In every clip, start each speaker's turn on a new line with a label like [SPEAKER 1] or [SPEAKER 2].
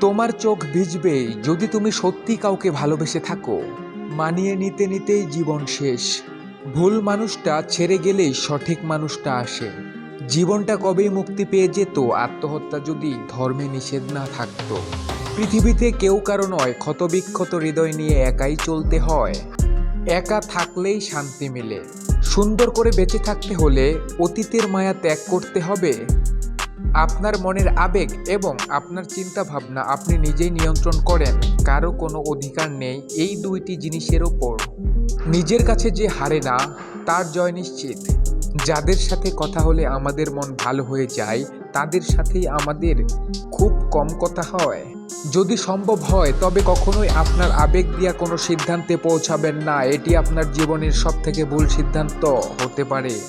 [SPEAKER 1] তোমার চোখ ভিজবে যদি তুমি সত্যি কাউকে ভালোবেসে থাকো। মানিয়ে নিতে নিতেই জীবন শেষ। ভুল মানুষটা ছেড়ে গেলেই সঠিক মানুষটা আসে। জীবনটা কবেই মুক্তি পেয়ে যেত, আত্মহত্যা যদি ধর্মে নিষেধ না থাকতো। পৃথিবীতে কেউ কারও নয়, ক্ষতবিক্ষত হৃদয় নিয়ে একাই চলতে হয়। একা থাকলেই শান্তি মিলে। সুন্দর করে বেঁচে থাকতে হলে অতীতের মায়া ত্যাগ করতে হবে। আপনার মনের আবেগ এবং আপনার চিন্তা ভাবনা আপনি নিজেই নিয়ন্ত্রণ করেন, কারও কোনো অধিকার নেই এই দুইটি জিনিসের ওপর। নিজের কাছে যে হারে না, তার জয় নিশ্চিত। যাদের সাথে কথা হলে আমাদের মন ভালো হয়ে যায়, তাদের সাথেই আমাদের খুব কম কথা হয়। যদি সম্ভব হয়, তবে কখনোই আপনার আবেগ দিয়া কোনো সিদ্ধান্তে পৌঁছাবেন না। এটি আপনার জীবনের সব থেকে ভুল সিদ্ধান্ত হতে পারে।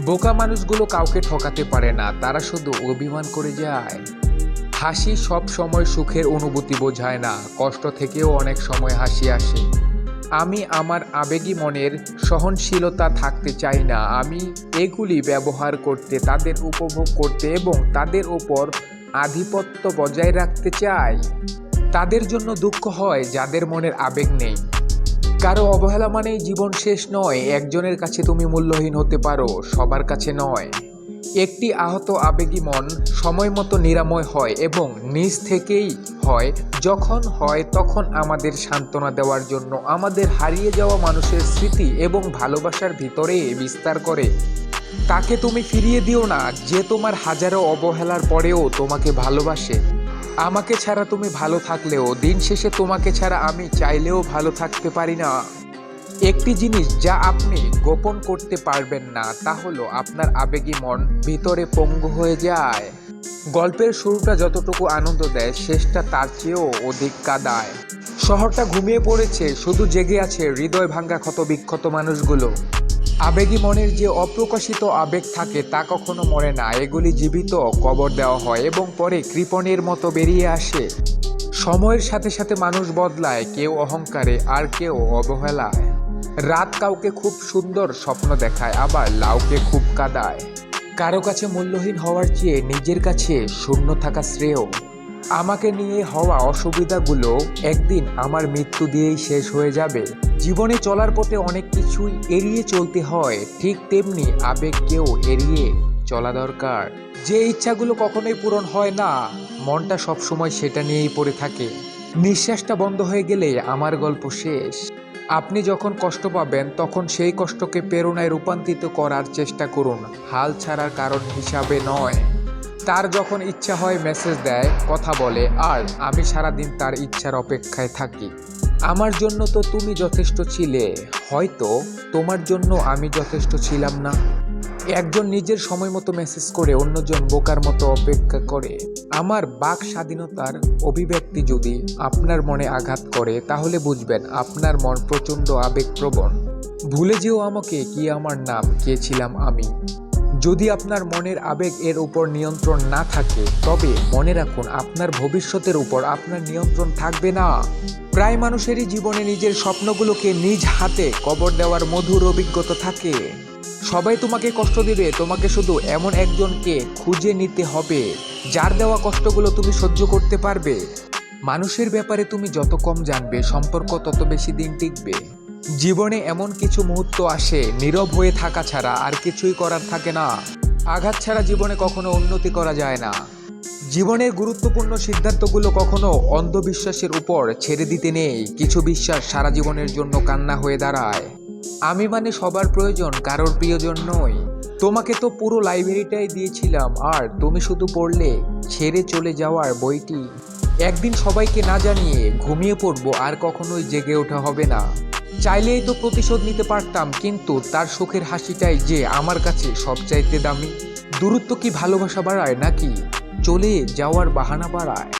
[SPEAKER 1] বোকা মানুষগুলো কাউকে ঠকাতে পারে না, তারা শুধু অভিমান করে যায়। হাসি সব সময় সুখের অনুভূতি বোঝায় না, কষ্ট থেকেও অনেক সময় হাসি আসে। আমি আমার আবেগী মনের সহনশীলতা থাকতে চাই না, আমি এগুলি ব্যবহার করতে, তাদের উপভোগ করতে এবং তাদের উপর আধিপত্য বজায় রাখতে চাই। তাদের জন্য দুঃখ হয়, যাদের মনের আবেগ নেই। কারও অবহেলা মানেই জীবন শেষ নয়, একজনের কাছে তুমি মূল্যহীন হতে পারো, সবার কাছে নয়। একটি আহত আবেগী মন সময় মতো নিরাময় হয় এবং নিজ থেকেই হয়, যখন হয় তখন আমাদের সান্ত্বনা দেওয়ার জন্য। আমাদের হারিয়ে যাওয়া মানুষের স্মৃতি এবং ভালোবাসার ভিতরে বিস্তার করে। তাকে তুমি ফিরিয়ে দিও না, যে তোমার হাজারো অবহেলার পরেও তোমাকে ভালোবাসে। আমাকে ছাড়া তুমি ভালো থাকলেও, দিন শেষে তোমাকে ছাড়া আমি চাইলেও ভালো থাকতে পারি না। একটি জিনিস যা আপনি গোপন করতে পারবেন না, তা হলো আপনার আবেগী মন ভিতরে পঙ্গু হয়ে যায়। গল্পের শুরুটা যতটুকু আনন্দ দেয়, শেষটা তার চেয়েও অধিক কাদায়। শহরটা ঘুমিয়ে পড়েছে, শুধু জেগে আছে হৃদয় ভাঙ্গা ক্ষত বিক্ষত মানুষগুলো। আবেগী মনের যে অপ্রকাশিত আবেগ থাকে তা কখনো মরে না। এগুলি জীবিত, কবর দেওয়া হয় এবং পরে কৃপণের মতো বেরিয়ে আসে। সময়ের সাথে সাথে মানুষ বদলায়, কেউ অহংকারে আর কেউ অবহেলায়। রাত কাউকে খুব সুন্দর স্বপ্ন দেখায়, আবার লাউকে খুব কাদায়। কারও কাছে মূল্যহীন হওয়ার চেয়ে নিজের কাছে শূন্য থাকা শ্রেয়। আমাকে নিয়ে হওয়া অসুবিধাগুলো একদিন আমার মৃত্যু দিয়েই শেষ হয়ে যাবে। জীবনে চলার পথে অনেক কিছুই এড়িয়ে চলতে হয়। ঠিক তেমনি আবেগকেও এড়িয়ে চলা দরকার। যে ইচ্ছাগুলো কখনোই পূরণ হয় না, মনটা সবসময় সেটা নিয়েই পড়ে থাকে। নিঃশ্বাসটা বন্ধ হয়ে গেলে আমার গল্প শেষ। আপনি যখন কষ্ট পাবেন, তখন সেই কষ্টকে প্রেরণায় রূপান্তরিত করার চেষ্টা করুন। হাল ছাড়ার কারণ হিসাবে নয়। তার যখন ইচ্ছা হয় মেসেজ দেয়, কথা বলে, আর, আমি সারাদিন তার ইচ্ছার অপেক্ষায় থাকি। আমার জন্য তো তুমি যথেষ্ট ছিলে, হয়তো তোমার জন্য আমি যথেষ্ট ছিলাম না। একজন নিজের সময় মতো মেসেজ করে, অন্যজন বোকার মতো অপেক্ষা করে। আমার বাক স্বাধীনতার অভিব্যক্তি যদি আপনার মনে আঘাত করে, তাহলে বুঝবেন আপনার মন প্রচণ্ড আবেগপ্রবণ। ভুলে যেও আমাকে, কি আমার নাম, কে ছিলাম আমি? যদি আপনার মনের আবেগ এর উপর নিয়ন্ত্রণ না থাকে, তবে মনে রাখুন আপনার ভবিষ্যতের উপর আপনার নিয়ন্ত্রণ থাকবে না। প্রায় মানুষেরই জীবনে নিজের স্বপ্নগুলোকে নিজ হাতে কবর দেওয়ার মধুর অভিজ্ঞতা থাকে। সবাই তোমাকে কষ্ট দিবে, তোমাকে শুধু এমন একজনকে খুঁজে নিতে হবে, যার দেওয়া কষ্টগুলো তুমি সহ্য করতে পারবে। মানুষের ব্যাপারে তুমি যত কম জানবে, সম্পর্ক তত বেশি দিন টিকবে। জীবনে এমন কিছু মুহূর্ত আসে, নীরব হয়ে থাকা ছাড়া আর কিছুই করার থাকে না। আঘাত ছাড়া জীবনে কখনো উন্নতি করা যায় না। জীবনের গুরুত্বপূর্ণ সিদ্ধান্তগুলো কখনো অন্ধবিশ্বাসের উপর ছেড়ে দিতে নেই। কিছু বিশ্বাস সারা জীবনের জন্য কান্না হয়ে দাঁড়ায়। আমি মানে সবার প্রয়োজন, কারোর প্রিয়জন নই। তোমাকে তো পুরো লাইব্রেরিটাই দিয়েছিলাম, আর তুমি শুধু পড়লে, ছেড়ে চলে যাওয়ার বইটি। একদিন সবাইকে না জানিয়ে ঘুমিয়ে পড়ব, আর কখনোই জেগে ওঠা হবে না। চাইলেই তো প্রতিশোধ নিতে পারতাম, কিন্তু তার সুখের হাসিটাই যে আমার কাছে সবচাইতে দামি। দূরত্ব কি ভালোবাসা বাড়ায় নাকি চলে যাওয়ার বাহানা বাড়ায়?